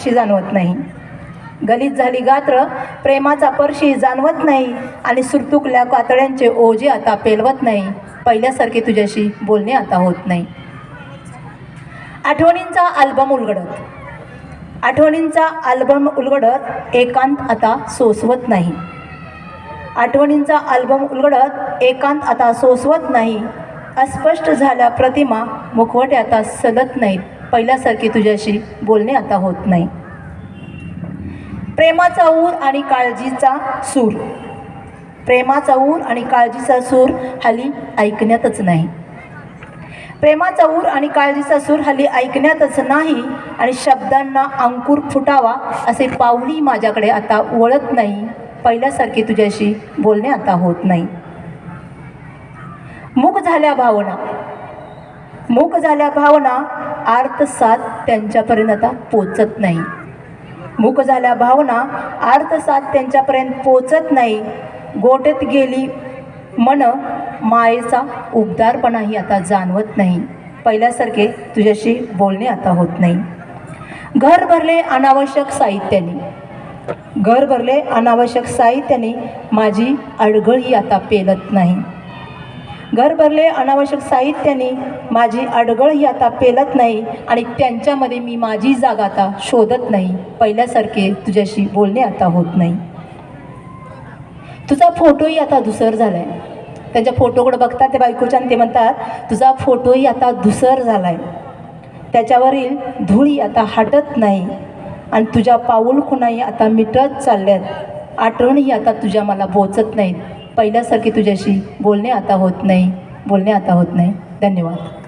अशी जाणवत नाही. गलीत झाली गात्र प्रेमाचा परशी जाणवत नाही आणि सुरतुकल्या कातड्यांचे ओझे आता पेलवत नाही. पहिल्यासारखे तुझ्याशी बोलणे आता होत नाही. आठवणींचा अल्बम उलगडत. आठवणींचा अल्बम उलगडत एकांत आता सोसवत नाही. आठवणींचा अल्बम उलगडत एकांत आता सोसवत नाही. अस्पष्ट झाल्या प्रतिमा मुखवटे आता सलत नाहीत. पहिल्यासारखे तुझ्याशी बोलणे आता होत नाही. प्रेमाचा ऊर आणि काळजीचा सूर. प्रेमाचा ऊर आणि काळजीचा सूर हल्ली ऐकण्यातच नाही. प्रेमाचा ऊर आणि काळजीचा सूर हल्ली ऐकण्यातच नाही आणि शब्दांना अंकुर फुटावा असे पाऊली माझ्याकडे आता वळत नाही. पहिल्यासारखे तुझ्याशी बोलणे आता होत नाही. मुख झाल्या भावना. मूक झाल्या भावना आर्त साथ त्यांच्यापर्यंत आता पोचत नाही. मूक झाल्या भावना आर्त साथ त्यांच्यापर्यंत पोचत नाही. गोटेत गेली मन मायेचा उबदारपणाही आता जाणवत नाही. पहिल्यासारखे तुझ्याशी बोलणे आता होत नाही. घर भरले अनावश्यक साहित्याने. घर भरले अनावश्यक साहित्याने माझी अडगळही आता पेलत नाही. घर भरले अनावश्यक साहित्याने माझी अडगळही आता पेलत नाही आणि त्यांच्यामध्ये मी माझी जागा आता शोधत नाही. पहिल्यासारखे तुझ्याशी बोलणे आता होत नाही. तुझा फोटोही आता दुसर झाला आहे त्यांच्या फोटोकडे बघतात ते बायकोच्या आणि ते म्हणतात तुझा फोटोही आता धुसर झाला आहे त्याच्यावरील धुळी आता हटत नाही आणि तुझ्या पाऊल खुणाही आता मिटत चालल्यात. आठवणही आता तुझ्या मला बोचत नाहीत. पहिल्यासारखे तुझ्याशी बोलणे आता होत नाही. बोलणे आता होत नाही. धन्यवाद.